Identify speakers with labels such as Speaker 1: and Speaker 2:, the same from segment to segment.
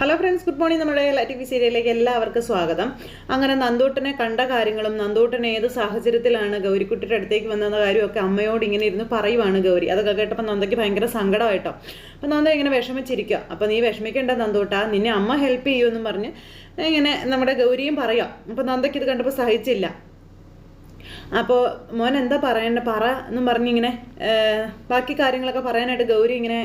Speaker 1: Hello friends good morning നമ്മുടെ T V സീരിയലിലേക്ക് എല്ലാവർക്കും സ്വാഗതം. അങ്ങനെ നന്ദൂട്ടനെ കണ്ട കാര്യങ്ങളും നന്ദൂട്ടൻ ഏത് സാഹചര്യത്തിലാണ് ഗൗരിക്കുട്ടിയുടെ അടുത്തേക്ക് വന്നെന്ന കാര്യമൊക്കെ അമ്മയോട് ഇങ്ങനെ ഇരുന്ന് പറയുവാണ് ഗൗരി. അതൊക്കെ കേട്ടപ്പോൾ നന്ദയ്ക്ക് ഭയങ്കര സങ്കടമായിട്ടോ അപ്പം നന്ദ ഇങ്ങനെ വിഷമിച്ചിരിക്കുക അപ്പം നീ വിഷമിക്കേണ്ട നന്ദൂട്ട നിന്നെ അമ്മ ഹെൽപ്പ് ചെയ്യുമെന്നും പറഞ്ഞ് ഇങ്ങനെ നമ്മുടെ ഗൗരിയും പറയാം. അപ്പം നന്ദയ്ക്ക് ഇത് കണ്ടപ്പോൾ സഹിച്ചില്ല. അപ്പോൾ മോൻ എന്താ പറയണ്ട? പറ എന്നും പറഞ്ഞിങ്ങനെ ബാക്കി കാര്യങ്ങളൊക്കെ പറയാനായിട്ട് ഗൗരി ഇങ്ങനെ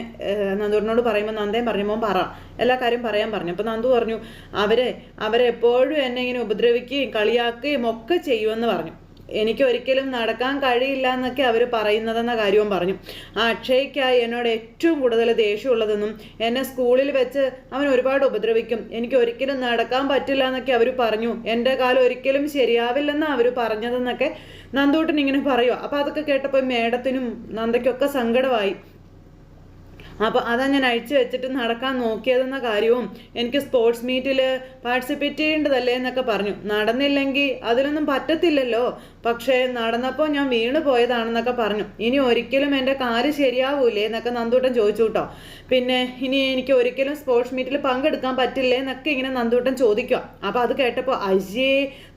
Speaker 1: നന്ദൂറിനോട് പറയുമ്പോൾ നന്ദയും പറഞ്ഞു മോൻ പറ എല്ലാ കാര്യം പറയാൻ പറഞ്ഞു. അപ്പോൾ നന്ദു പറഞ്ഞു അവരെ അവരെപ്പോഴും എന്നെ ഇങ്ങനെ ഉപദ്രവിക്കുകയും കളിയാക്കുകയും ഒക്കെ ചെയ്യുമെന്ന് പറഞ്ഞു. എനിക്ക് ഒരിക്കലും നടക്കാൻ കഴിയില്ല എന്നൊക്കെ അവർ പറയുന്നതെന്ന കാര്യവും പറഞ്ഞു. ആ അക്ഷയ്ക്കായി എന്നോട് ഏറ്റവും കൂടുതൽ ദേഷ്യമുള്ളതെന്നും എന്നെ സ്കൂളിൽ വെച്ച് അവൻ ഒരുപാട് ഉപദ്രവിക്കും. എനിക്ക് ഒരിക്കലും നടക്കാൻ പറ്റില്ല എന്നൊക്കെ അവർ പറഞ്ഞു. എന്റെ കാലം ഒരിക്കലും ശരിയാവില്ലെന്നാണ് അവർ പറഞ്ഞതെന്നൊക്കെ നന്ദൂട്ടൻ ഇങ്ങനെ പറയുക അപ്പോൾ അതൊക്കെ കേട്ടപ്പോൾ മേഡത്തിനും നന്ദയ്ക്കൊക്കെ സങ്കടമായി. അപ്പോൾ അതാ ഞാൻ അഴിച്ചു വെച്ചിട്ട് നടക്കാൻ നോക്കിയതെന്ന കാര്യവും എനിക്ക് സ്പോർട്സ് മീറ്റിൽ പാർട്ടിസിപ്പേറ്റ് ചെയ്യേണ്ടതല്ലേ എന്നൊക്കെ പറഞ്ഞു. നടന്നില്ലെങ്കിൽ അതിലൊന്നും പറ്റത്തില്ലല്ലോ. പക്ഷേ നടന്നപ്പോൾ ഞാൻ വീണ് പോയതാണെന്നൊക്കെ പറഞ്ഞു. ഇനി ഒരിക്കലും എന്റെ കാൽ ശരിയാവൂലേ എന്നൊക്കെ നന്ദൂട്ടൻ ചോദിച്ചു കേട്ടോ പിന്നെ ഇനി എനിക്ക് ഒരിക്കലും സ്പോർട്സ് മീറ്റിൽ പങ്കെടുക്കാൻ പറ്റില്ലേ? എന്നൊക്കെ ഇങ്ങനെ നന്ദൂട്ടൻ ചോദിക്കുക അപ്പോൾ അത് കേട്ടപ്പോൾ അയ്യേ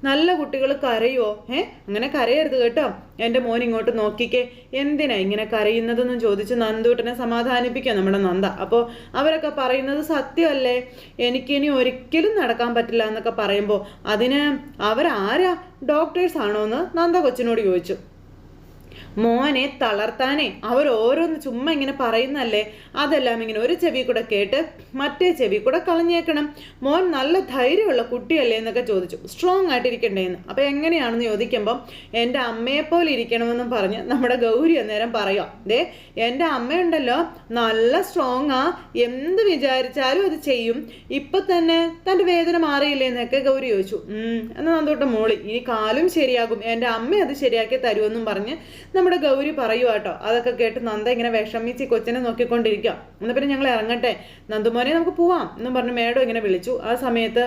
Speaker 1: നല്ല കുട്ടികൾ കരയോ? ഏ അങ്ങനെ കരയരുത് കേട്ടോ. എന്റെ മോൻ ഇങ്ങോട്ട് നോക്കിക്കേ. എന്തിനാ ഇങ്ങനെ കരയുന്നതെന്നും ചോദിച്ച് നന്ദൂട്ടനെ സമാധാനിപ്പിക്കുക നമ്മുടെ നന്ദ. അപ്പോൾ അവരൊക്കെ പറയുന്നത് സത്യമല്ലേ? എനിക്കിനി ഒരിക്കലും നടക്കാൻ പറ്റില്ല എന്നൊക്കെ പറയുമ്പോൾ അതിന് അവരാരാ? ഡോക്ടേഴ്സ് ആണോ എന്ന് നന്ദ കൊച്ചിനോട് ചോദിച്ചു. മോനെ തളർത്താനേ. അവർ ഓരോന്ന് ചുമ്മാ ഇങ്ങനെ പറയുന്നല്ലേ? അതെല്ലാം ഇങ്ങനെ ഒരു ചെവി കൂടെ കേട്ട് മറ്റേ ചെവി കൂടെ കളഞ്ഞേക്കണം. മോൻ നല്ല ധൈര്യമുള്ള കുട്ടിയല്ലേ എന്നൊക്കെ ചോദിച്ചു. സ്ട്രോങ് ആയിട്ടിരിക്കണ്ടേന്ന്. അപ്പോൾ എങ്ങനെയാണെന്ന് ചോദിക്കുമ്പം എന്റെ അമ്മയെപ്പോലെ ഇരിക്കണമെന്നും പറഞ്ഞ് നമ്മുടെ ഗൗരി അന്നേരം പറയാം. ദേ എന്റെ അമ്മയുണ്ടല്ലോ നല്ല സ്ട്രോങ് ആ. എന്ത് വിചാരിച്ചാലും അത് ചെയ്യും. ഇപ്പം തന്നെ തന്റെ വേദന മാറിയില്ലേ എന്നൊക്കെ ഗൗരി ചോദിച്ചു. എന്നാൽ നന്ദോട്ട് മോളി ഇനി കാലും ശരിയാകും. എന്റെ അമ്മ അത് ശരിയാക്കി തരുമെന്നും പറഞ്ഞ് നമ്മുടെ ഗൗരി പറയുക കേട്ടോ. അതൊക്കെ കേട്ട് നന്ദ ഇങ്ങനെ വിഷമിച്ച് കൊച്ചിനെ നോക്കിക്കൊണ്ടിരിക്കുക എന്നാൽ പിന്നെ ഞങ്ങൾ ഇറങ്ങട്ടെ. നന്ദുമോനെ നമുക്ക് പോവാം എന്നും പറഞ്ഞ് മേഡം ഇങ്ങനെ വിളിച്ചു. ആ സമയത്ത്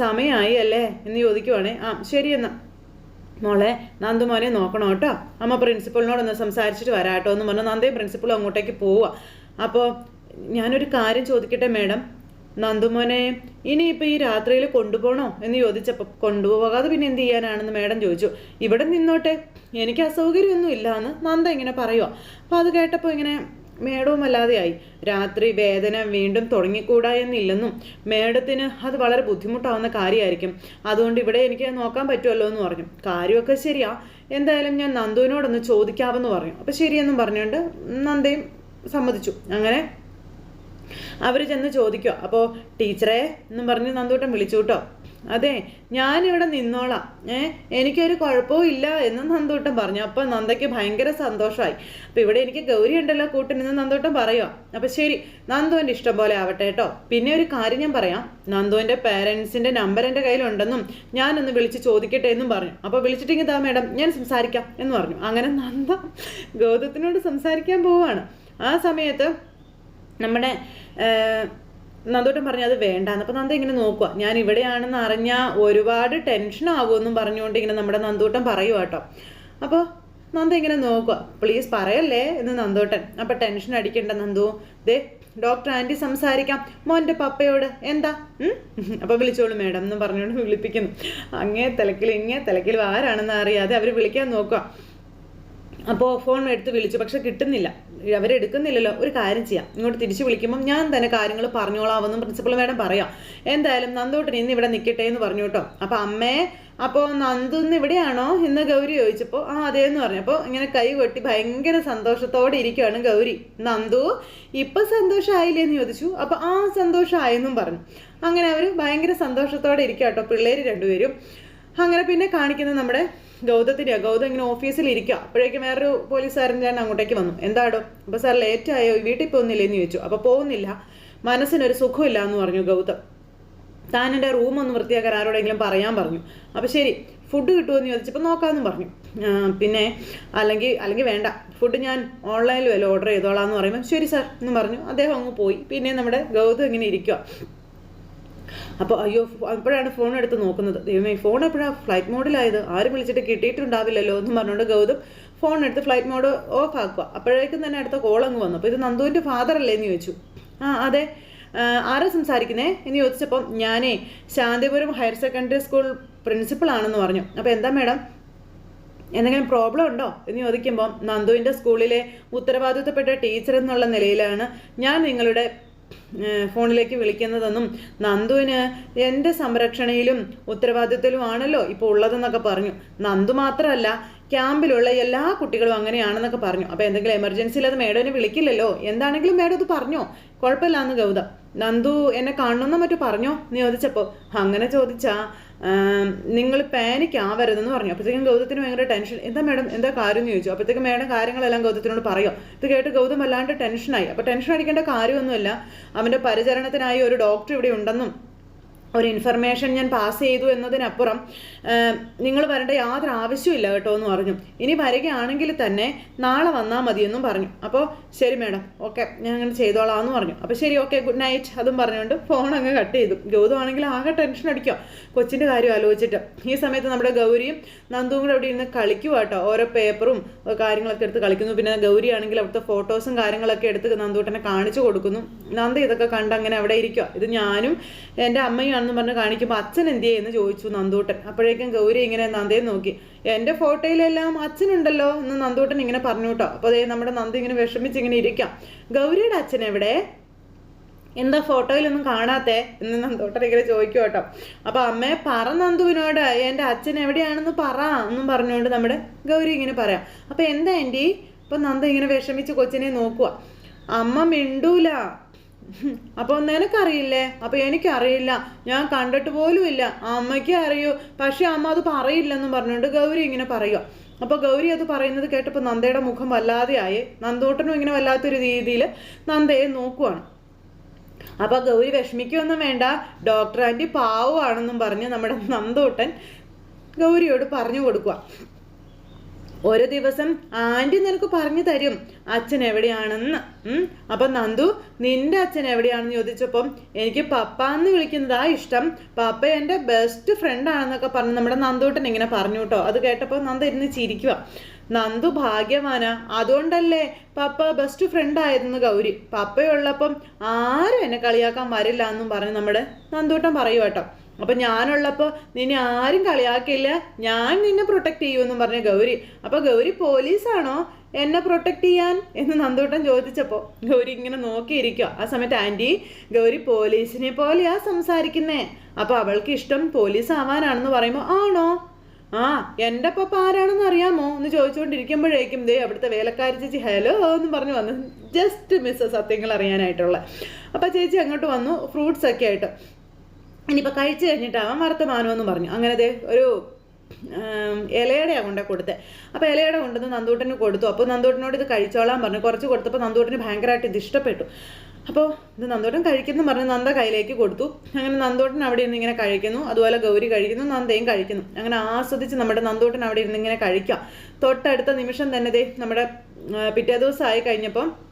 Speaker 1: സമയമായി അല്ലേ എന്ന് ചോദിക്കുവാണേ. ആ ശരി എന്നാ. മോളെ നന്ദുമോനെ നോക്കണം കേട്ടോ. അമ്മ പ്രിൻസിപ്പളിനോടൊന്ന് സംസാരിച്ചിട്ട് വരാട്ടോ എന്ന് പറഞ്ഞു നന്ദയും പ്രിൻസിപ്പളും അങ്ങോട്ടേക്ക് പോവുക അപ്പോൾ ഞാനൊരു കാര്യം ചോദിക്കട്ടെ മേഡം? നന്ദുമോനെ ഇനിയിപ്പോൾ ഈ രാത്രിയിൽ കൊണ്ടുപോകണോ എന്ന് ചോദിച്ചപ്പോൾ കൊണ്ടുപോകാതെ പിന്നെ എന്ത് ചെയ്യാനാണെന്ന് മേഡം ചോദിച്ചു. ഇവിടെ നിന്നോട്ടെ എനിക്ക് അസൗകര്യമൊന്നും ഇല്ല എന്ന് നന്ദ ഇങ്ങനെ പറയുക അപ്പോൾ അത് കേട്ടപ്പോൾ ഇങ്ങനെ മേഡവും അല്ലാതെയായി രാത്രി വേദന വീണ്ടും തുടങ്ങിക്കൂടാ എന്നില്ലെന്നും മേഡത്തിന് അത് വളരെ ബുദ്ധിമുട്ടാവുന്ന കാര്യമായിരിക്കും അതുകൊണ്ട് ഇവിടെ എനിക്ക് നോക്കാൻ പറ്റുമല്ലോ എന്ന് പറഞ്ഞു. കാര്യമൊക്കെ ശരിയാ. എന്തായാലും ഞാൻ നന്ദുവിനോടൊന്ന് ചോദിക്കാമെന്ന് പറഞ്ഞു. അപ്പോൾ ശരിയെന്നും പറഞ്ഞുകൊണ്ട് നന്ദയും സമ്മതിച്ചു. അങ്ങനെ അവർ ചെന്ന് ചോദിക്കുക അപ്പോൾ ടീച്ചറെ എന്നും പറഞ്ഞ് നന്ദൂട്ടം വിളിച്ചു കേട്ടോ. അതെ ഞാനിവിടെ നിന്നോളാം. ഏ എനിക്കൊരു കുഴപ്പവും ഇല്ല എന്ന് നന്ദൂട്ടം പറഞ്ഞു. അപ്പോൾ നന്ദയ്ക്ക് ഭയങ്കര സന്തോഷമായി അപ്പോൾ ഇവിടെ എനിക്ക് ഗൗരി ഉണ്ടല്ലോ കൂട്ടിനെന്ന് നന്ദൂട്ടം പറയുക അപ്പോൾ ശരി നന്ദുവിന്റെ ഇഷ്ടം പോലെ ആവട്ടെ കേട്ടോ. പിന്നെ ഒരു കാര്യം ഞാൻ പറയാം. നന്ദുവിന്റെ പേരൻസിന്റെ നമ്പർ എന്റെ കയ്യിലുണ്ടെന്നും ഞാനൊന്ന് വിളിച്ച് ചോദിക്കട്ടെ എന്നും പറഞ്ഞു. അപ്പോൾ വിളിച്ചിട്ടെങ്കിൽ താ മേഡം ഞാൻ സംസാരിക്കാം എന്ന് പറഞ്ഞു. അങ്ങനെ നന്ദ ഗൗതത്തിനോട് സംസാരിക്കാൻ പോവുകയാണ് ആ സമയത്ത് നമ്മുടെ നന്ദോട്ടം പറഞ്ഞു അത് വേണ്ടാന്ന്. അപ്പോൾ നന്ദ ഇങ്ങനെ നോക്കുക ഞാൻ ഇവിടെയാണെന്ന് അറിഞ്ഞാൽ ഒരുപാട് ടെൻഷൻ ആവുമെന്നും പറഞ്ഞുകൊണ്ട് ഇങ്ങനെ നമ്മുടെ നന്ദൂട്ടം പറയുക കേട്ടോ. അപ്പോൾ നന്ദ ഇങ്ങനെ നോക്കുക പ്ലീസ് പറയല്ലേ? എന്ന് നന്ദോട്ടൻ. അപ്പോൾ ടെൻഷൻ അടിക്കണ്ട നന്ദു. ദേ ഡോക്ടർ ആന്റി സംസാരിക്കാം. മോന്റെ പപ്പയോട്. എന്താ? അപ്പോൾ വിളിച്ചോളൂ മേഡം എന്ന് പറഞ്ഞുകൊണ്ട് വിളിപ്പിക്കുന്നു. അങ്ങേ തിലക്കിൽ ഇങ്ങേ തിലക്കിൽ ആരാണെന്ന് അറിയാതെ അവർ വിളിക്കാൻ നോക്കുക അപ്പോൾ ഫോൺ എടുത്ത് വിളിച്ചു. പക്ഷെ കിട്ടുന്നില്ല. അവരെടുക്കുന്നില്ലല്ലോ ഒരു കാര്യം ചെയ്യാം. ഇങ്ങോട്ട് തിരിച്ചു വിളിക്കുമ്പം ഞാൻ തന്നെ കാര്യങ്ങൾ പറഞ്ഞോളാമെന്നും പ്രിൻസിപ്പൾ മാഡം പറയാം. എന്തായാലും നന്ദോട്ടൻ ഇന്ന് ഇവിടെ നിൽക്കട്ടെ എന്ന് പറഞ്ഞു കേട്ടോ. അപ്പോൾ അമ്മേ അപ്പോൾ നന്ദു ഇന്ന് ഇവിടെയാണോ എന്ന് ഗൗരി ചോദിച്ചപ്പോൾ ആ അതേന്ന് പറഞ്ഞു. അപ്പോൾ ഇങ്ങനെ കൈ കൊട്ടി ഭയങ്കര സന്തോഷത്തോടെ ഇരിക്കുകയാണ് ഗൗരി. നന്ദു ഇപ്പം സന്തോഷമായില്ലേ എന്ന് ചോദിച്ചു. അപ്പോൾ ആ സന്തോഷമായെന്നും പറഞ്ഞു. അങ്ങനെ അവർ ഭയങ്കര സന്തോഷത്തോടെ ഇരിക്കുക കേട്ടോ പിള്ളേർ രണ്ടുപേരും. അങ്ങനെ പിന്നെ കാണിക്കുന്നത് നമ്മുടെ ഗൗതത്തിന്റെ ഗൗതം ഇങ്ങനെ ഓഫീസിൽ ഇരിക്കുക അപ്പോഴേക്കും വേറൊരു പോലീസുകാരൻ ഞാൻ അങ്ങോട്ടേക്ക് വന്നു. എന്താടോ? അപ്പോൾ സാർ ലേറ്റ് ആയോ? വീട്ടിൽ പോകുന്നില്ലേ എന്ന് ചോദിച്ചു. അപ്പോൾ പോകുന്നില്ല. മനസ്സിനൊരു സുഖമില്ല എന്ന് പറഞ്ഞു ഗൗതം. താൻ എന്റെ റൂം ഒന്ന് വൃത്തിയാക്കാൻ ആരോടെങ്കിലും പറയാൻ പറഞ്ഞു. അപ്പോൾ ശരി ഫുഡ് കിട്ടുമെന്ന് ചോദിച്ചപ്പോൾ നോക്കാമെന്ന് പറഞ്ഞു. പിന്നെ അല്ലെങ്കിൽ അല്ലെങ്കിൽ വേണ്ട. ഫുഡ് ഞാൻ ഓൺലൈനിൽ വല്ല ഓർഡർ ചെയ്തോളാം എന്ന് പറയുമ്പോൾ ശരി സാർ എന്ന് പറഞ്ഞു. അദ്ദേഹം അങ്ങ് പോയി. പിന്നെ നമ്മുടെ ഗൗതം ഇങ്ങനെ ഇരിക്കുക അപ്പോൾ അയ്യോ അപ്പോഴാണ് ഫോൺ എടുത്ത് നോക്കുന്നത്. ദൈവമേ ഫോൺ എപ്പോഴാണ് ഫ്ലൈറ്റ് മോഡിലായത് ആരും വിളിച്ചിട്ട് കിട്ടിയിട്ടുണ്ടാവില്ലല്ലോ എന്ന് പറഞ്ഞുകൊണ്ട് ഗൗതം ഫോൺ എടുത്ത് ഫ്ലൈറ്റ് മോഡ് ഓഫ് ആക്കുക അപ്പോഴേക്കും തന്നെ അടുത്ത കോൾ അങ്ങ് വന്നു. അപ്പോൾ ഇത് നന്ദുവിന്റെ ഫാദർ അല്ലേ എന്ന് ചോദിച്ചു. ആ അതെ. ആരെ സംസാരിക്കുന്നേ? എന്ന് ചോദിച്ചപ്പം ഞാനേ Shantipuram higher secondary school principal ആണെന്ന് പറഞ്ഞു. അപ്പോൾ എന്താ മേഡം എന്തെങ്കിലും പ്രോബ്ലം ഉണ്ടോ? എന്ന് ചോദിക്കുമ്പോൾ നന്ദുവിന്റെ സ്കൂളിലെ ഉത്തരവാദിത്തപ്പെട്ട ടീച്ചർ എന്നുള്ള നിലയിലാണ് ഞാൻ നിങ്ങളുടെ ഫോണിലേക്ക് വിളിക്കുന്നതെന്നും നന്ദുവിന് എന്റെ സംരക്ഷണയിലും ഉത്തരവാദിത്തത്തിലുമാണല്ലോ ഇപ്പോൾ ഉള്ളതെന്നൊക്കെ പറഞ്ഞു. നന്ദു മാത്രമല്ല ക്യാമ്പിലുള്ള എല്ലാ കുട്ടികളും അങ്ങനെയാണെന്നൊക്കെ പറഞ്ഞു. അപ്പോൾ എന്തെങ്കിലും എമർജൻസിയിൽ അത് മേഡനെ വിളിക്കില്ലല്ലോ? എന്താണെങ്കിലും മേഡം അത് പറഞ്ഞോ? കുഴപ്പമില്ലാന്ന് ഗൗതം. നന്ദു എന്നെ കാണണമെന്നോ മറ്റു പറഞ്ഞോ? നീ ചോദിച്ചപ്പോൾ അങ്ങനെ ചോദിച്ചാ നിങ്ങൾ പാനിക് ആവരുതെന്ന് പറഞ്ഞു. അപ്പോഴത്തേക്കും ഗൗതത്തിന് ഭയങ്കര ടെൻഷൻ എന്താ മേഡം? എന്താ കാര്യം? എന്ന് ചോദിച്ചു. അപ്പോഴത്തേക്കും മേഡം കാര്യങ്ങളെല്ലാം ഗൗതത്തിനോട് പറയോ. ഇത് കേട്ട് ഗൗതം വല്ലാണ്ട് ടെൻഷനായി അപ്പോൾ ടെൻഷൻ അടിക്കേണ്ട കാര്യമൊന്നുമില്ല. അവന്റെ പരിചരണത്തിനായി ഒരു ഡോക്ടർ ഇവിടെ ഉണ്ടെന്നും ഒരു ഇൻഫർമേഷൻ ഞാൻ പാസ് ചെയ്തു എന്നതിനപ്പുറം നിങ്ങൾ വരേണ്ട യാതൊരു ആവശ്യമില്ല കേട്ടോ എന്ന് പറഞ്ഞു. ഇനി വരികയാണെങ്കിൽ തന്നെ നാളെ വന്നാൽ മതിയെന്നും പറഞ്ഞു. അപ്പോൾ ശരി മാഡം ഓക്കെ ഞാൻ അങ്ങനെ ചെയ്തോളാം എന്ന് പറഞ്ഞു. അപ്പോൾ ശരി ഓക്കെ ഗുഡ് നൈറ്റ് അതും പറഞ്ഞുകൊണ്ട് ഫോൺ അങ്ങ് കട്ട് ചെയ്തു. ഗൗതം ആണെങ്കിൽ ആകെ ടെൻഷൻ അടിക്കുക. കൊച്ചിന്റെ കാര്യം ആലോചിച്ചിട്ട്. ഈ സമയത്ത് നമ്മുടെ ഗൗരിയും നന്ദുവും കൂടെ അവിടെ ഇരുന്ന് കളിക്കുക കേട്ടോ. ഓരോ പേപ്പറും കാര്യങ്ങളൊക്കെ എടുത്ത് കളിക്കുന്നു. പിന്നെ ഗൗരി ആണെങ്കിൽ അവിടുത്തെ ഫോട്ടോസും കാര്യങ്ങളൊക്കെ എടുത്ത് നന്ദൂട്ടനെ കാണിച്ചു കൊടുക്കുന്നു. നന്ദ ഇതൊക്കെ കണ്ട് അങ്ങനെ അവിടെ ഇരിക്കുക ഇത് ഞാനും എന്റെ അമ്മയുമാണെന്ന് പറഞ്ഞ് കാണിക്കുമ്പോൾ അച്ഛൻ എന്ത് എന്ന് ചോദിച്ചു നന്ദൂട്ടൻ. അപ്പോഴേക്കും ഗൗരി ഇങ്ങനെ നന്ദയെ നോക്കി. എന്റെ ഫോട്ടോയിലെല്ലാം അച്ഛനുണ്ടല്ലോ എന്ന് നന്ദൂട്ടൻ ഇങ്ങനെ പറഞ്ഞു കേട്ടോ. അപ്പോൾ അതേ നമ്മുടെ നന്ദി ഇങ്ങനെ വിഷമിച്ച് ഇങ്ങനെ ഇരിക്കാം. ഗൗരിയുടെ അച്ഛൻ എവിടെ? എന്താ ഫോട്ടോയിലൊന്നും കാണാത്തെ? എന്ന് നന്ദോട്ടൻ ഇങ്ങനെ ചോദിക്കും കേട്ടോ. അപ്പൊ അമ്മയെ പറ നന്ദുവിനോട്. എന്റെ അച്ഛൻ എവിടെയാണെന്ന് പറ എന്നും പറഞ്ഞുകൊണ്ട് നമ്മുടെ ഗൗരി ഇങ്ങനെ പറയാം. അപ്പോൾ എന്താ ആന്റി ഇപ്പൊ നന്ദ ഇങ്ങനെ വിഷമിച്ച് കൊച്ചിനെ നോക്കുക അമ്മ മിണ്ടൂല. അപ്പോൾ നിനക്കറിയില്ലേ? അപ്പോൾ എനിക്കറിയില്ല. ഞാൻ കണ്ടിട്ട് പോലും ഇല്ല. അമ്മയ്ക്ക് അറിയൂ. പക്ഷെ അമ്മ അത് പറയില്ലെന്നും പറഞ്ഞുകൊണ്ട് ഗൗരി ഇങ്ങനെ പറയുക അപ്പോൾ ഗൗരി അത് പറയുന്നത് കേട്ടപ്പോൾ നന്ദയുടെ മുഖം വല്ലാതെ ആയി. നന്ദോട്ടനും ഇങ്ങനെ വല്ലാത്തൊരു രീതിയിൽ നന്ദയെ നോക്കുവാണ്. അപ്പൊ ഗൗരി വിഷമിക്കൊന്നും വേണ്ട. ഡോക്ടർ ആന്റി പാവമാണെന്നും പറഞ്ഞ് നമ്മുടെ നന്ദോട്ടൻ ഗൗരിയോട് പറഞ്ഞു കൊടുക്കുക ഒരു ദിവസം ആന്റി നിനക്ക് പറഞ്ഞു തരും അച്ഛൻ എവിടെയാണെന്ന്. അപ്പൊ നന്ദു നിന്റെ അച്ഛൻ എവിടെയാണെന്ന് ചോദിച്ചപ്പം എനിക്ക് പപ്പ എന്ന് വിളിക്കുന്നതാ ഇഷ്ടം. പപ്പ എന്റെ ബെസ്റ്റ് ഫ്രണ്ട് ആണെന്നൊക്കെ പറഞ്ഞ് നമ്മുടെ നന്ദൂട്ടൻ ഇങ്ങനെ പറഞ്ഞു കേട്ടോ അത് കേട്ടപ്പോൾ നന്ദ ഇരുന്ന് ചിരിക്കുക നന്ദു ഭാഗ്യവാനാ. അതുകൊണ്ടല്ലേ പപ്പ ബെസ്റ്റ് ഫ്രണ്ട് ആയിരുന്നു ഗൗരി. പപ്പയുള്ളപ്പം ആരും എന്നെ കളിയാക്കാൻ വരില്ല എന്നും പറഞ്ഞ് നമ്മുടെ നന്ദൂട്ടൻ പറയൂ കേട്ടോ അപ്പൊ ഞാനുള്ളപ്പോ നിന്നെ ആരും കളിയാക്കില്ല. ഞാൻ നിന്നെ പ്രൊട്ടക്ട് ചെയ്യുമെന്നും പറഞ്ഞു ഗൗരി. അപ്പോൾ ഗൗരി പോലീസാണോ എന്നെ പ്രൊട്ടക്റ്റ് ചെയ്യാൻ? എന്ന് നന്ദൂട്ടൻ ചോദിച്ചപ്പോൾ ഗൗരി ഇങ്ങനെ നോക്കിയിരിക്കുക ആ സമയത്ത് ആന്റി ഗൗരി പോലീസിനെ പോലെയാ സംസാരിക്കുന്നേ. അപ്പോൾ അവൾക്ക് ഇഷ്ടം പോലീസ് ആവാനാണെന്ന് പറയുമ്പോൾ ആണോ? ആ എന്റെ പപ്പ ആരാണെന്ന് അറിയാമോ? എന്ന് ചോദിച്ചുകൊണ്ടിരിക്കുമ്പോഴേക്കും ദേ അവിടുത്തെ വേലക്കാരി ചേച്ചി ഹലോ എന്ന് പറഞ്ഞു വന്നു ജസ്റ്റ് മിസ് സത്യങ്ങൾ അറിയാനായിട്ടുള്ള. അപ്പോൾ ചേച്ചി അങ്ങോട്ട് വന്നു ഫ്രൂട്ട്സ് ഒക്കെ ആയിട്ട്. ഇനിയിപ്പോൾ കഴിച്ചു കഴിഞ്ഞിട്ടാവാം വർത്തമാനമെന്ന് പറഞ്ഞു. അങ്ങനെ ഒരു ഇലയുടെയാണ് കൊണ്ടേ കൊടുത്തത് അപ്പോൾ ഇലയുടെ കൊണ്ടുവന്ന് നന്ദൂട്ടന് കൊടുത്തു. അപ്പോൾ നന്ദൂട്ടനോട് ഇത് കഴിച്ചോളാൻ പറഞ്ഞു. കുറച്ച് കൊടുത്തപ്പോൾ നന്ദൂട്ടന് ഭയങ്കരമായിട്ട് ഇത് ഇഷ്ടപ്പെട്ടു. അപ്പോൾ ഇത് നന്ദോട്ടൻ കഴിക്കുന്നു പറഞ്ഞ്. നന്ദ കയ്യിലേക്ക് കൊടുത്തു. അങ്ങനെ നന്ദോട്ടൻ അവിടെ ഇരുന്ന് ഇങ്ങനെ കഴിക്കുന്നു. അതുപോലെ ഗൗരി കഴിക്കുന്നു. നന്ദയും കഴിക്കുന്നു. അങ്ങനെ ആസ്വദിച്ച് നമ്മുടെ നന്ദോട്ടൻ അവിടെ ഇരുന്ന് ഇങ്ങനെ കഴിക്കാം. തൊട്ടടുത്ത നിമിഷം തന്നെ ദേ നമ്മുടെ പിറ്റേ ദിവസം ആയി കഴിഞ്ഞപ്പം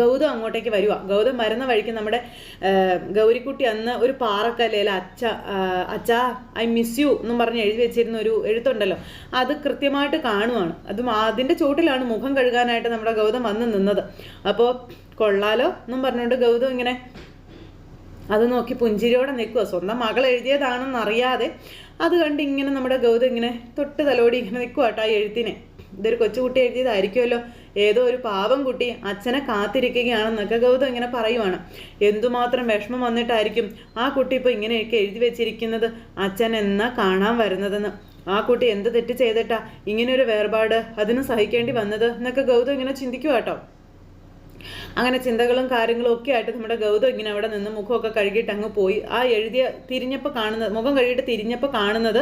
Speaker 1: ഗൗതം അങ്ങോട്ടേക്ക് വരുക ഗൗതം വരുന്ന വഴിക്ക് നമ്മുടെ ഗൗരിക്കുട്ടി അന്ന് ഒരു പാറക്കല്ലയിൽ അച്ഛ അച്ഛ അച്ഛാ ഐ മിസ് യു എന്നും പറഞ്ഞ് എഴുതി വെച്ചിരുന്ന ഒരു എഴുത്തുണ്ടല്ലോ. അത് കൃത്യമായിട്ട് കാണുവാണ്. അതും അതിന്റെ ചോട്ടിലാണ് മുഖം കഴുകാനായിട്ട് നമ്മുടെ ഗൗതം വന്ന് നിന്നത്. അപ്പോൾ കൊള്ളാലോ എന്നും പറഞ്ഞുകൊണ്ട് ഗൗതം ഇങ്ങനെ അത് നോക്കി പുഞ്ചിരിയോടെ നിൽക്കുക സ്വന്തം മകൾ എഴുതിയതാണെന്ന് അറിയാതെ അത് കണ്ട് ഇങ്ങനെ നമ്മുടെ ഗൗതം ഇങ്ങനെ തൊട്ട് തലോടി ഇങ്ങനെ നിൽക്കുക കേട്ടോ ആ എഴുത്തിനെ. ഇതൊരു കൊച്ചുകുട്ടി എഴുതിയതായിരിക്കുമല്ലോ ഏതോ ഒരു പാവം കുട്ടി അച്ഛനെ കാത്തിരിക്കുകയാണെന്നൊക്കെ ഗൗതം ഇങ്ങനെ പറയുവാണ്. എന്തുമാത്രം വിഷമം വന്നിട്ടായിരിക്കും ആ കുട്ടി ഇപ്പോൾ ഇങ്ങനെയൊക്കെ എഴുതി വെച്ചിരിക്കുന്നത്? അച്ഛൻ എന്നാ കാണാൻ വരുന്നതെന്ന്? ആ കുട്ടി എന്ത് തെറ്റ് ചെയ്തിട്ടാ ഒരു വേർപാട് അതിന് സഹിക്കേണ്ടി വന്നത്? എന്നൊക്കെ ഗൗതം ഇങ്ങനെ ചിന്തിക്കുക കേട്ടോ അങ്ങനെ ചിന്തകളും കാര്യങ്ങളും ഒക്കെ ആയിട്ട് നമ്മുടെ ഗൗതം ഇങ്ങനെ അവിടെ നിന്ന് മുഖമൊക്കെ കഴുകിയിട്ട് അങ്ങ് പോയി. ആ എഴുതിയ തിരിഞ്ഞപ്പോൾ കാണുന്നത് മുഖം കഴുകിയിട്ട് തിരിഞ്ഞപ്പോൾ കാണുന്നത്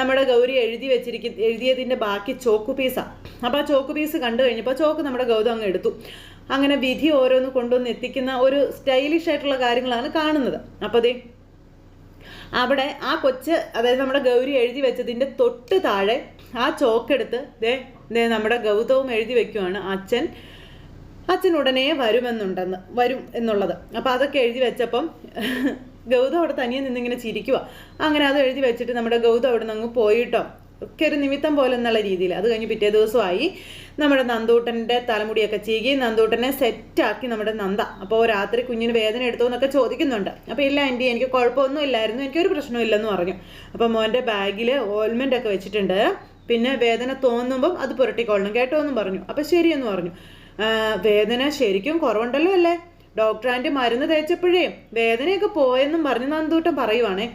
Speaker 1: നമ്മുടെ ഗൗരി എഴുതി വെച്ചിരിക്കുന്ന എഴുതിയതിന്റെ ബാക്കി ചോക്ക് പീസാണ് അപ്പോൾ ആ ചോക്ക് പീസ് കണ്ടു കഴിഞ്ഞപ്പോൾ ചോക്ക് നമ്മുടെ ഗൗതം അങ്ങ് എടുത്തു. അങ്ങനെ വിധി ഓരോന്ന് കൊണ്ടുവന്ന് എത്തിക്കുന്ന ഒരു സ്റ്റൈലിഷ് ആയിട്ടുള്ള കാര്യങ്ങളാണ് കാണുന്നത്. അപ്പോൾ അതേ അവിടെ ആ കൊച്ച് അതായത് നമ്മുടെ ഗൗരി എഴുതി വെച്ചതിന്റെ തൊട്ട് താഴെ ആ ചോക്കെടുത്ത് ദേ ദേ നമ്മുടെ ഗൗതവും എഴുതി വെക്കുവാണ് അച്ഛൻ. അച്ഛൻ ഉടനെ വരുമെന്നുണ്ടെന്ന് വരും എന്നുള്ളത്. അപ്പോൾ അതൊക്കെ എഴുതി വെച്ചപ്പം ഗൗതം അവിടെ തനിയെ നിന്നിങ്ങനെ ചിരിക്കുക അങ്ങനെ അത് എഴുതി വെച്ചിട്ട് നമ്മുടെ ഗൗതം അവിടെ നിന്ന് അങ്ങ് പോയിട്ടോ. ഒക്കെ ഒരു നിമിത്തം പോലെ എന്നുള്ള രീതിയിൽ. അത് കഴിഞ്ഞ് പിറ്റേ ദിവസമായി നമ്മുടെ നന്ദൂട്ടന്റെ തലമുടിയൊക്കെ ചീകി നന്ദൂട്ടനെ സെറ്റാക്കി നമ്മുടെ നന്ദ. അപ്പോൾ രാത്രി കുഞ്ഞിന് വേദന എടുത്തു എന്നൊക്കെ ചോദിക്കുന്നുണ്ട്. അപ്പോൾ ഇല്ല ആന്റി എനിക്ക് കുഴപ്പമൊന്നും ഇല്ലായിരുന്നു എനിക്കൊരു പ്രശ്നമില്ലെന്ന് പറഞ്ഞു. അപ്പോൾ മോന്റെ ബാഗിൽ ഓയിൽമെന്റ് ഒക്കെ വെച്ചിട്ടുണ്ട്. പിന്നെ വേദന തോന്നുമ്പം അത് പുരട്ടിക്കൊള്ളണം കേട്ടോ എന്നും പറഞ്ഞു. അപ്പോൾ ശരിയെന്ന് പറഞ്ഞു. വേദന ശരിക്കും കുറവുണ്ടല്ലോ അല്ലേ? ഡോക്ടർ ആന്റി മരുന്ന് തേച്ചപ്പോഴേ വേദനയൊക്കെ പോയെന്നും പറഞ്ഞ് നന്ദൂട്ടം പറയുവാണേ.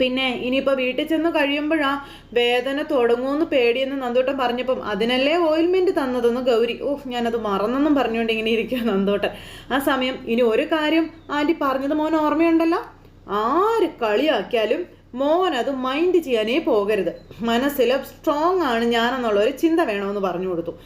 Speaker 1: പിന്നെ ഇനിയിപ്പോൾ വീട്ടിൽ ചെന്ന് കഴിയുമ്പോഴാ വേദന തുടങ്ങുമെന്ന് പേടിയെന്ന് നന്ദോട്ടൻ പറഞ്ഞപ്പം അതിനല്ലേ ഓയിൽമെന്റ് തന്നതെന്ന് ഗൗരി. ഓഹ് ഞാനത് മറന്നെന്നും പറഞ്ഞുകൊണ്ട് ഇങ്ങനെ ഇരിക്കുക നന്ദോട്ടൻ. ആ സമയം ഇനി ഒരു കാര്യം ആന്റി പറഞ്ഞത് മോൻ ഓർമ്മയുണ്ടല്ലോ? ആര് കളിയാക്കിയാലും മോൻ അത് മൈൻഡ് ചെയ്യാനേ പോകരുത്. മനസ്സിൽ സ്ട്രോങ് ആണ് ഞാനെന്നുള്ള ഒരു ചിന്ത വേണമെന്ന് പറഞ്ഞു കൊടുത്തു.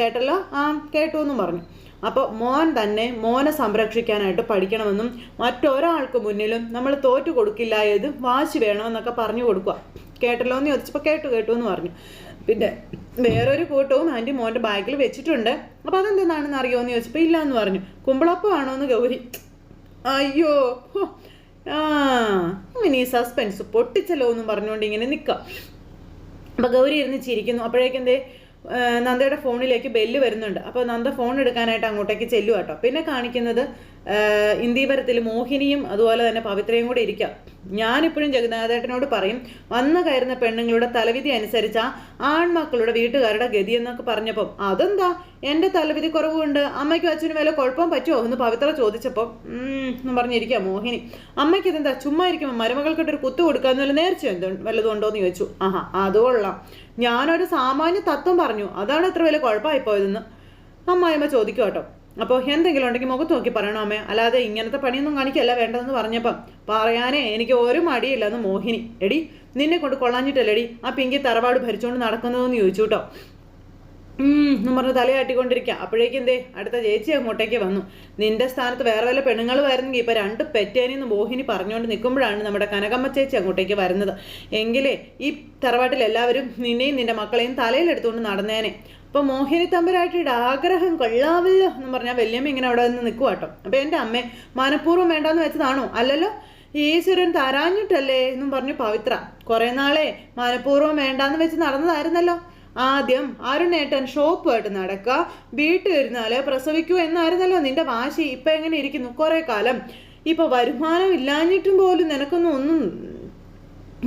Speaker 1: കേട്ടല്ലോ? ആ കേട്ടു എന്നും പറഞ്ഞു. അപ്പോൾ മോൻ തന്നെ മോനെ സംരക്ഷിക്കാനായിട്ട് പഠിക്കണമെന്നും മറ്റൊരാൾക്ക് മുന്നിലും നമ്മൾ തോറ്റു കൊടുക്കില്ല ഏത് വാശി വേണമെന്നൊക്കെ പറഞ്ഞു കൊടുക്കുക. കേട്ടല്ലോ എന്ന് ചോദിച്ചപ്പോൾ കേട്ടു കേട്ടു എന്ന് പറഞ്ഞു. പിന്നെ വേറൊരു കൂട്ടവും ആന്റി മോന്റെ ബാഗിൽ വെച്ചിട്ടുണ്ട്. അപ്പോൾ അതെന്തെന്നാണെന്ന് അറിയുമോ ചോദിച്ചപ്പോൾ ഇല്ല എന്ന് പറഞ്ഞു. കുമ്പളപ്പമാണോ എന്ന് ഗൗരി അയ്യോ ആ ഇനി സസ്പെൻസ് പൊട്ടിച്ചല്ലോ എന്നും പറഞ്ഞുകൊണ്ട് ഇങ്ങനെ നിൽക്കാം അപ്പോൾ ഗൗരി ഇരുന്ന് ചിരിക്കുന്നു. അപ്പോഴേക്കെന്തേ? നന്ദയുടെ ഫോണിലേക്ക് ബെല്ല് വരുന്നുണ്ട്. അപ്പോൾ നന്ദ ഫോൺ എടുക്കാനായിട്ട് അങ്ങോട്ടേക്ക് ചെല്ലുക കേട്ടോ പിന്നെ കാണിക്കുന്നത് ആ, ഇന്ദീവരത്തിൽ മോഹിനിയും അതുപോലെ തന്നെ പവിത്രയും കൂടെ ഇരിക്കാം. ഞാനിപ്പോഴും ജഗന്നാഥേട്ടനോട് പറയും വന്നു കയറുന്ന പെണ്ണുങ്ങളുടെ തലവിധി അനുസരിച്ച ആൺമക്കളുടെ വീട്ടുകാരുടെ ഗതി എന്നൊക്കെ പറഞ്ഞപ്പം അതെന്താ? എന്റെ തലവിധി കുറവുണ്ട് അമ്മയ്ക്കും അച്ഛനും വല്ല കുഴപ്പം പറ്റുമോ എന്ന് പവിത്ര ചോദിച്ചപ്പോൾ എന്ന് പറഞ്ഞിരിക്കുക മോഹിനി. അമ്മയ്ക്ക് ഇതെന്താ? ചുമ്മാ ഇരിക്കുമ്പോൾ മരുമകൾക്കിട്ടൊരു കുത്തു കൊടുക്കാന്ന് വല്ല നേർച്ച എന്തോ വല്ലതും ഉണ്ടോ എന്ന് ചോദിച്ചു. ആഹാ അത് കൊള്ളാം. ഞാനൊരു സാമാന്യ തത്വം പറഞ്ഞു. അതാണ് ഇത്ര വലിയ കുഴപ്പമായി പോയതെന്ന്. അമ്മായിമ്മ ചോദിക്കും കേട്ടോ അപ്പോൾ എന്തെങ്കിലും ഉണ്ടെങ്കിൽ മുഖത്ത് നോക്കി പറയണോ അമ്മേ? അല്ലാതെ ഇങ്ങനത്തെ പണിയൊന്നും കാണിക്കല്ല വേണ്ടതെന്ന് പറഞ്ഞപ്പം പറയാനേ എനിക്ക് ഒരു മടിയില്ലെന്ന് മോഹിനി. എടി നിന്നെ കൊണ്ട് കൊള്ളാഞ്ഞിട്ടല്ലേടി ആ പിങ്കി തറവാട് ഭരിച്ചുകൊണ്ട് നടക്കുന്നതെന്ന് ചോദിച്ചു കേട്ടോ എന്നും പറഞ്ഞ് തലയാട്ടിക്കൊണ്ടിരിക്കുക അപ്പോഴേക്കും എന്തേ? അടുത്ത ചേച്ചി അങ്ങോട്ടേക്ക് വന്നു. നിന്റെ സ്ഥാനത്ത് വേറെ വല്ല പെണ്ണുങ്ങൾ വരുന്നെങ്കിൽ ഇപ്പൊ രണ്ട് പെറ്റേനെന്ന് മോഹിനി പറഞ്ഞുകൊണ്ട് നിൽക്കുമ്പോഴാണ് നമ്മുടെ കനകമ്മ ചേച്ചി അങ്ങോട്ടേക്ക് വരുന്നത്. എങ്കിലേ ഈ തറവാട്ടിൽ എല്ലാവരും നിന്നെയും നിന്റെ മക്കളെയും തലയിലെടുത്തുകൊണ്ട് നടന്നേനെ. അപ്പൊ മോഹിനി തമ്പുരാട്ടിയുടെ ആഗ്രഹം കൊള്ളാവില്ല എന്ന് പറഞ്ഞാൽ വല്യമ്മ ഇങ്ങനെ അവിടെ നിന്ന് നിൽക്കുക കേട്ടോ അപ്പൊ എന്റെ അമ്മ മനഃപൂർവം വേണ്ടാന്ന് വെച്ചതാണോ? അല്ലല്ലോ ഈശ്വരൻ തരാഞ്ഞിട്ടല്ലേ എന്നും പറഞ്ഞു പവിത്ര കുറെ നാളെ മനഃപൂർവം വേണ്ടാന്ന് വെച്ച് നടന്നതായിരുന്നല്ലോ. ആദ്യം അരുണേട്ടൻ ഷോപ്പുമായിട്ട് നടക്കുക വീട്ടിലിരുന്നാൽ പ്രസവിക്കൂ എന്നായിരുന്നല്ലോ നിന്റെ വാശി ഇപ്പൊ എങ്ങനെ ഇരിക്കുന്നു? കുറെ കാലം. ഇപ്പൊ വരുമാനം ഇല്ലാഞ്ഞിട്ടും പോലും നിനക്കൊന്നും ഒന്നും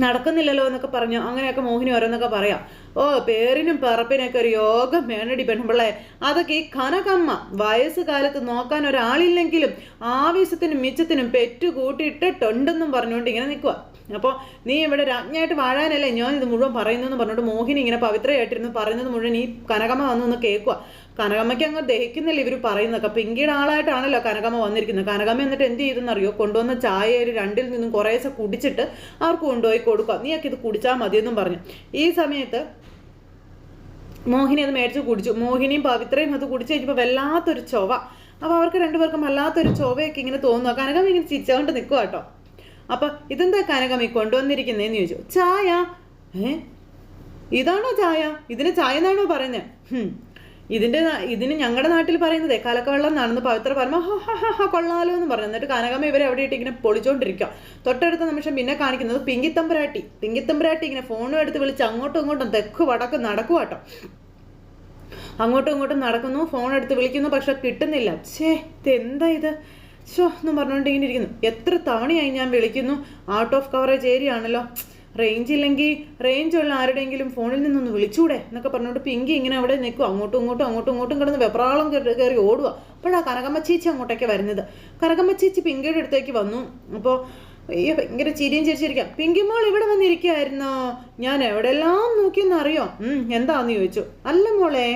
Speaker 1: നടക്കുന്നില്ലല്ലോ എന്നൊക്കെ പറഞ്ഞു. അങ്ങനെയൊക്കെ മോഹിനി ഓരോന്നൊക്കെ പറയാം. ഓ പേരിനും പറപ്പിനൊക്കെ ഒരു യോഗം വേണടി പെൺപിള്ളേ അതൊക്കെ ഈ കനകമ്മ വയസ്സുകാലത്ത് നോക്കാൻ ഒരാളില്ലെങ്കിലും ആവേശത്തിനും മിച്ചത്തിനും പെറ്റു കൂട്ടിയിട്ടിട്ടുണ്ടെന്നും പറഞ്ഞുകൊണ്ട് ഇങ്ങനെ നിൽക്കുക അപ്പോൾ നീ ഇവിടെ രാജ്ഞിയായിട്ട് വാഴാനല്ലേ ഞാൻ ഇത് മുഴുവൻ പറയുന്നതെന്ന് പറഞ്ഞുകൊണ്ട് മോഹിനി ഇങ്ങനെ പവിത്രയായിട്ടിരുന്നു പറയുന്നത് മുഴുവൻ ഈ കനകമ്മ വന്നു ഒന്ന് കേൾക്കുക കനകമ്മയ്ക്ക് അങ്ങ് ദഹിക്കുന്നില്ല ഇവർ പറയുന്നൊക്കെ പിങ്കിയുടെ ആളായിട്ടാണല്ലോ കനകമ്മ വന്നിരിക്കുന്നത്. കനകമ്മ എന്നിട്ട് എന്ത് ചെയ്തെന്നറിയോ? കൊണ്ടുവന്ന ചായ ഒരു രണ്ടിൽ നിന്നും കുറേശ്ശെ കുടിച്ചിട്ട് അവർക്ക് കൊണ്ടുപോയി കൊടുക്കുക. നീയൊക്കെ ഇത് കുടിച്ചാൽ മതിയെന്നും പറഞ്ഞു. ഈ സമയത്ത് മോഹിനി അത് മേടിച്ച് കുടിച്ചു. മോഹിനിയും പവിത്രയും അത് കുടിച്ചു കഴിഞ്ഞപ്പോൾ വല്ലാത്തൊരു ചൊവ അപ്പോൾ അവർക്ക് രണ്ടുപേർക്കും വല്ലാത്തൊരു ചൊവയൊക്കെ ഇങ്ങനെ തോന്നുക കനകം ഇങ്ങനെ ചിരിച്ചുകൊണ്ട് നിൽക്കുക കേട്ടോ. അപ്പം ഇതെന്താ കനകം ഈ കൊണ്ടുവന്നിരിക്കുന്നതെന്ന് ചോദിച്ചു. ചായ? ഏ? ഇതാണോ ചായ? ഇതിന് ചായ എന്നാണോ പറയുന്നത് ഇതിന്റെ ഇതിന് ഞങ്ങളുടെ നാട്ടിൽ പറയുന്നത് കലക്കവെള്ളം എന്നാണെന്ന് പവിത്ര ഹോ കൊള്ളാലോ എന്ന് പറഞ്ഞു. എന്നിട്ട് കനകമ്മ ഇവരെ അവിടെ ഇട്ട് ഇങ്ങനെ പൊളിച്ചോണ്ടിരിക്കാം. തൊട്ടടുത്ത നിമിഷം പിന്നെ കാണിക്കുന്നത് പിങ്കിത്തമ്പുരാട്ടി. പിങ്കിത്തമ്പുരാട്ടി ഇങ്ങനെ ഫോണും എടുത്ത് വിളിച്ച് അങ്ങോട്ടും ഇങ്ങോട്ടും തെക്ക് വടക്ക് നടക്കുവാട്ടോ അങ്ങോട്ടും ഇങ്ങോട്ടും നടക്കുന്നു ഫോൺ എടുത്ത് വിളിക്കുന്നു പക്ഷെ കിട്ടുന്നില്ല. ഛേ എന്താ ഇത്? ഷോ എന്ന് പറഞ്ഞുകൊണ്ട് ഇങ്ങനെ ഇരിക്കുന്നു. എത്ര തവണയായി ഞാൻ വിളിക്കുന്നു? ഔട്ട് ഓഫ് കവറേജ് ഏരിയ ആണല്ലോ. റേഞ്ച് ഇല്ലെങ്കിൽ റേഞ്ച് ഉള്ള ആരുടെയെങ്കിലും ഫോണിൽ നിന്നൊന്ന് വിളിച്ചൂടെ? എന്നൊക്കെ പറഞ്ഞുകൊണ്ട് പിങ്കി ഇങ്ങനെ അവിടെ നിൽക്കും അങ്ങോട്ടും ഇങ്ങോട്ടും അങ്ങോട്ടും ഇങ്ങോട്ടും കിടന്ന് വെപ്രാളം കയറി ഓടുക അപ്പോഴാണ് കനകമ്മ ചേച്ചി അങ്ങോട്ടേക്ക് വരുന്നത്. കനകമ്മ ചേച്ചി പിങ്കിയുടെ അടുത്തേക്ക് വന്നു. അപ്പോൾ അയ്യോ ഭയങ്കര ചിരിയും ചിരിച്ചിരിക്കാം. പിങ്കിമോൾ ഇവിടെ വന്നിരിക്കുകയായിരുന്നോ ഞാൻ എവിടെയെല്ലാം നോക്കിയെന്ന് അറിയോ? എന്താന്ന് ചോദിച്ചു. അല്ല മോളെ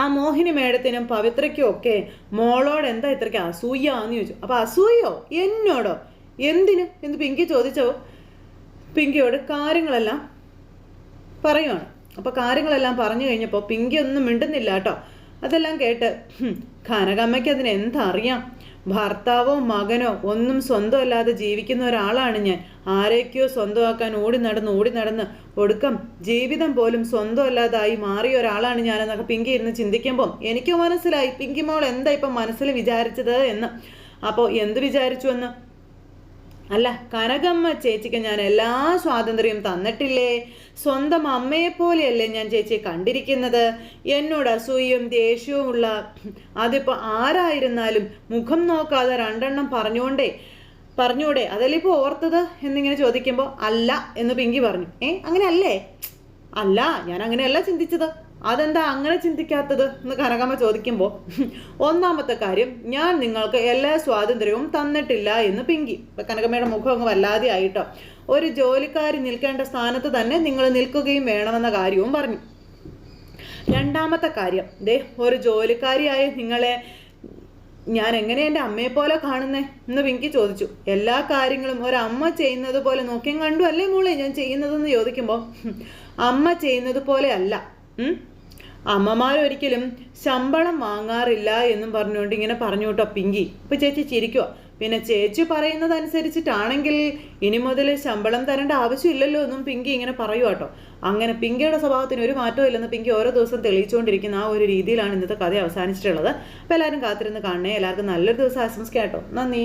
Speaker 1: ആ മോഹിനി മേഡത്തിനും പവിത്രയ്ക്കും ഒക്കെ മോളോട് എന്താ ഇത്രയ്ക്ക് അസൂയാന്ന് ചോദിച്ചു. അപ്പോൾ അസൂയോ? എന്നോടോ? എന്തിന്? എന്ന് പിങ്കി ചോദിച്ചോ പിങ്കിയോട് കാര്യങ്ങളെല്ലാം പറയുവാണ്. അപ്പോൾ കാര്യങ്ങളെല്ലാം പറഞ്ഞു കഴിഞ്ഞപ്പോൾ പിങ്കി ഒന്നും മിണ്ടുന്നില്ല കേട്ടോ. അതെല്ലാം കേട്ട് കനകമ്മയ്ക്ക് അതിന് എന്താ അറിയാം ഭർത്താവോ മകനോ ഒന്നും സ്വന്തമല്ലാതെ ജീവിക്കുന്ന ഒരാളാണ് ഞാൻ. ആരൊക്കെയോ സ്വന്തമാക്കാൻ ഓടി നടന്ന് ഓടി നടന്ന് ഒടുക്കം ജീവിതം പോലും സ്വന്തമല്ലാതായി മാറിയ ഒരാളാണ് ഞാനെന്നൊക്കെ പിങ്കി ഇരുന്ന് ചിന്തിക്കുമ്പോൾ എനിക്കോ മനസ്സിലായി പിങ്കി മോൾ എന്താ ഇപ്പം മനസ്സിൽ വിചാരിച്ചത്? എന്ന്. അപ്പോൾ എന്ത് വിചാരിച്ചു എന്ന്? അല്ല കനകമ്മ ചേച്ചിക്ക് ഞാൻ എല്ലാ സ്വാതന്ത്ര്യവും തന്നിട്ടില്ലേ? സ്വന്തം അമ്മയെപ്പോലെയല്ലേ ഞാൻ ചേച്ചിയെ കണ്ടിരിക്കുന്നത്? എന്നോട് അസൂയയും ദേഷ്യവും ഉള്ള അതിപ്പോൾ ആരായിരുന്നാലും മുഖം നോക്കാതെ രണ്ടെണ്ണം പറഞ്ഞുകൊണ്ടേ പറഞ്ഞൂടെ അതല്ലേ ഇപ്പോൾ ഓർത്തത്? എന്നിങ്ങനെ ചോദിക്കുമ്പോൾ അല്ല എന്ന് പിങ്കി പറഞ്ഞു. ഏ അങ്ങനെ അല്ലേ അല്ല ഞാൻ അങ്ങനെയല്ല ചിന്തിച്ചത്. അതെന്താ അങ്ങനെ ചിന്തിക്കാത്തത് എന്ന് കനകമ്മ ചോദിക്കുമ്പോൾ ഒന്നാമത്തെ കാര്യം ഞാൻ നിങ്ങൾക്ക് എല്ലാ സ്വാതന്ത്ര്യവും തന്നിട്ടില്ല എന്ന് പിങ്കി. ഇപ്പൊ കനകമ്മയുടെ മുഖം അങ്ങ് വല്ലാതെ ആയിട്ടോ. ഒരു ജോലിക്കാരി നിൽക്കേണ്ട സ്ഥാനത്ത് തന്നെ നിങ്ങൾ നിൽക്കുകയും വേണമെന്ന കാര്യവും പറഞ്ഞു. രണ്ടാമത്തെ കാര്യം ദേ ഒരു ജോലിക്കാരിയായ നിങ്ങളെ ഞാൻ എങ്ങനെ എന്റെ അമ്മയെ പോലെ കാണുന്നേ എന്ന് പിങ്കി ചോദിച്ചു. എല്ലാ കാര്യങ്ങളും ഒരമ്മ ചെയ്യുന്നത് പോലെ നോക്കിയും കണ്ടു അല്ലേ മോളെ ഞാൻ ചെയ്യുന്നതെന്ന് ചോദിക്കുമ്പോൾ അമ്മ ചെയ്യുന്നത് പോലെ അല്ല? അമ്മമാരൊരിക്കലും ശമ്പളം വാങ്ങാറില്ല എന്നും പറഞ്ഞുകൊണ്ട് ഇങ്ങനെ പറഞ്ഞു കേട്ടോ പിങ്കി. ഇപ്പൊ ചേച്ചി ചിരിക്കുക പിന്നെ ചേച്ചി പറയുന്നത് അനുസരിച്ചിട്ടാണെങ്കിൽ ഇനി മുതൽ ശമ്പളം തരേണ്ട ആവശ്യമില്ലല്ലോ എന്നും പിങ്കി ഇങ്ങനെ പറയുക കേട്ടോ അങ്ങനെ പിങ്കിയുടെ സ്വഭാവത്തിന് ഒരു മാറ്റവും ഇല്ലെന്ന് പിങ്കി ഓരോ ദിവസം തെളിയിച്ചുകൊണ്ടിരിക്കുന്ന ആ ഒരു രീതിയിലാണ് ഇന്നത്തെ കഥ അവസാനിച്ചിട്ടുള്ളത്. അപ്പോൾ എല്ലാവരും കാത്തിരുന്ന് കാണണേ. എല്ലാവർക്കും നല്ലൊരു ദിവസം ആശംസിക്കാം കേട്ടോ നന്ദി.